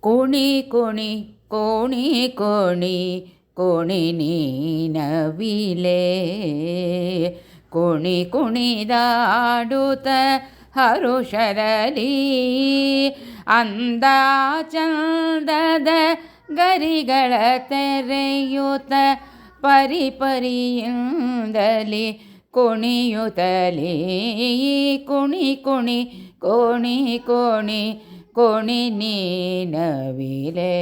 ಕುಣಿ ಕೋಣೆ ಕೋಣಿ ಕೋಣಿ ಕೋಣಿ ನೀನವಿಲೆ. ಕುಣಿ ಕುಣಿದಾಡುತ್ತ ಹರುಷರಲಿ. ಅಂದ ಚಂದದ ಗರಿಗಳ ತೆರೆಯುತ್ತ ಪರಿಪರಿಯಿಂದಲಿ ಕುಣಿಯುತ್ತಲೇ. ಕುಣಿ ಕುಣಿ ಕೋಣಿ ಕೋಣಿ ಕೋಣಿ ನೀನವಿಲೆ.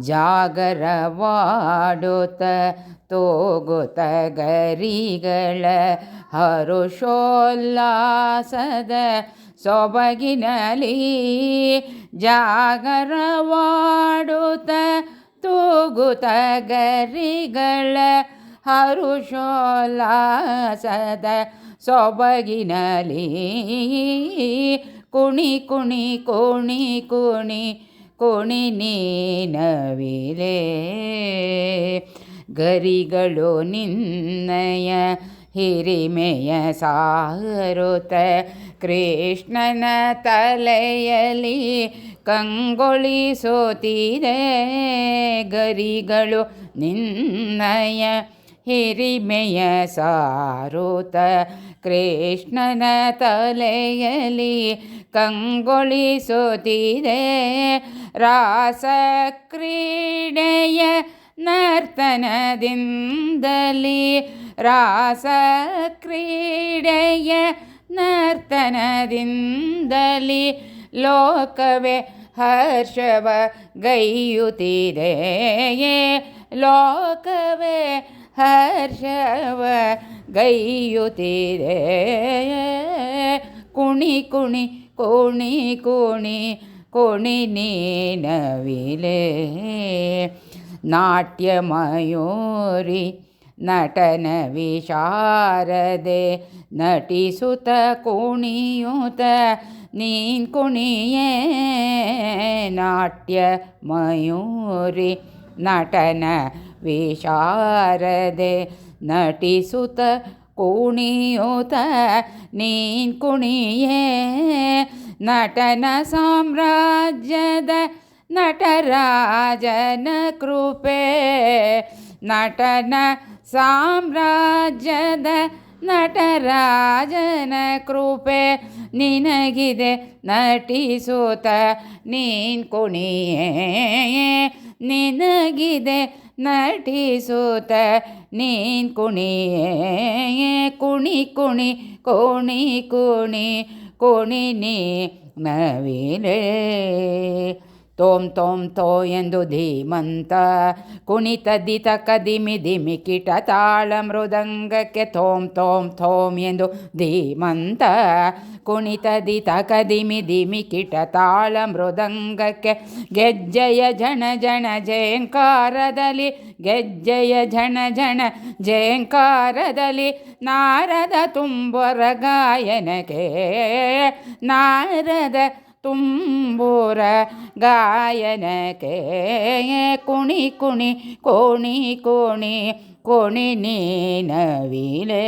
ಜಾಗರವಾಡುತ್ತ ತೋಗುತ ಗರಿಗಳ ಹರುಷೋಲ್ಲಾಸದ ಸೊಬಗಿನಲಿ. ಜಾಗರವಾಡುತ್ತ ತೂಗುತ ಗರಿಗಳ ಹರುಷೋಲ್ಲಾಸದ ಸೊಬಗಿನಲಿ. ಕುಣಿ ಕುಣಿ ಕೋಣಿ ಕುಣಿ ಕುಣಿ ನೀನವಿಲೆ. ಗರಿಗಳು ನಿನ್ನಯ ಹಿರಿಮೆಯ ಸಾರುತ. ಕೃಷ್ಣನ ತಲೆಯಲ್ಲಿ ಕಂಗೊಳಿಸುತ್ತಿದೆ ಗರಿಗಳು ನಿನ್ನಯ ಹಿರಿಮೆಯ ಸಾರುತ್ತ ಕೃಷ್ಣನ ತಲೆಯಲ್ಲಿ ಕಂಗೊಳಿಸುತ್ತಿದೆ ರಾಸ ಕ್ರೀಡೆಯ ನರ್ತನದಿಂದಲಿ ರಾಸ ಕ್ರೀಡೆಯ ನರ್ತನದಿಂದಲಿ ಲೋಕವೇ ಹರ್ಷವ ಗೈಯುತ್ತಿದೆ ಲೋಕವೇ ಹರ್ಷವ ಗೈಯುತ್ತಿದೆ ಕುಣಿ ಕುಣಿ ಕೋಣಿ ಕೋಣಿ ಕೋಣಿ ನೀನವಿಲೆ ನಾಟ್ಯ ಮಯೂರಿ ನಟನ ವಿಶಾರದೆ ನಟಿಸುತ್ತ ಕುಣಿಯುತ್ತ ನೀನ್ ಕುಣಿಯೇ ನಾಟ್ಯ ಮಯೂರಿ ನಟನ ವಿಶಾರದೆ ನಟಿಸುತ್ತ ಕುಣಿಯುತ್ತ ನೀನ್ ಕುಣಿಯೇ ನಟನ ಸಾಮ್ರಾಜ್ಯದ ನಟರಾಜನ ಕೃಪೆ ನಟನ ಸಾಮ್ರಾಜ್ಯದ ನಟರಾಜನ ಕೃಪೆ ನಿನಗಿದೆ ನಟಿಸುತ್ತ ನೀನ್ ಕುಣಿಯೇ ನಿನಗಿದೆ ನಟಿಸುತ್ತ ನೀನ್ ಕುಣಿಯೇ ಕುಣಿ ಕುಣಿ ಕೋಣಿ ಕುಣಿ ಕೋಣಿ ನೀ ನವಿಲೆ ತೋಂ ತೋಂ ತೋ ಎಂದು ಧೀಮಂತ. ಕುಣಿತದ್ದಿತ ಕದಿಮಿ ದಿಮಿ ಕಿಟ ತಾಳ ಮೃದಂಗಕ್ಕೆ ತೋಂ ತೋಂ ಥೋಂ ಎಂದು ಧೀಮಂತ. ಕುಣಿತದಿತ ಕದಿಮಿ ದಿಮಿ ಕಿಟ ತಾಳ ಮೃದಂಗಕ್ಕೆ ಗೆಜ್ಜೆಯ ಜನ ಜನ ಜಯಂಕಾರದಲ್ಲಿ, ಗೆಜ್ಜೆಯ ಝಣ ಝಣ ಜಯಂಕಾರದಲ್ಲಿ ನಾರದ ತುಂಬರ ಗಾಯನಕ್ಕೆ ನಾರದ ತುಂಬೂರ ಗಾಯನಕ್ಕೆ ಕುಣಿ ಕುಣಿ ಕೋಣಿ ಕೋಣಿ ಕೋಣಿ ನೀನವಿಲೆ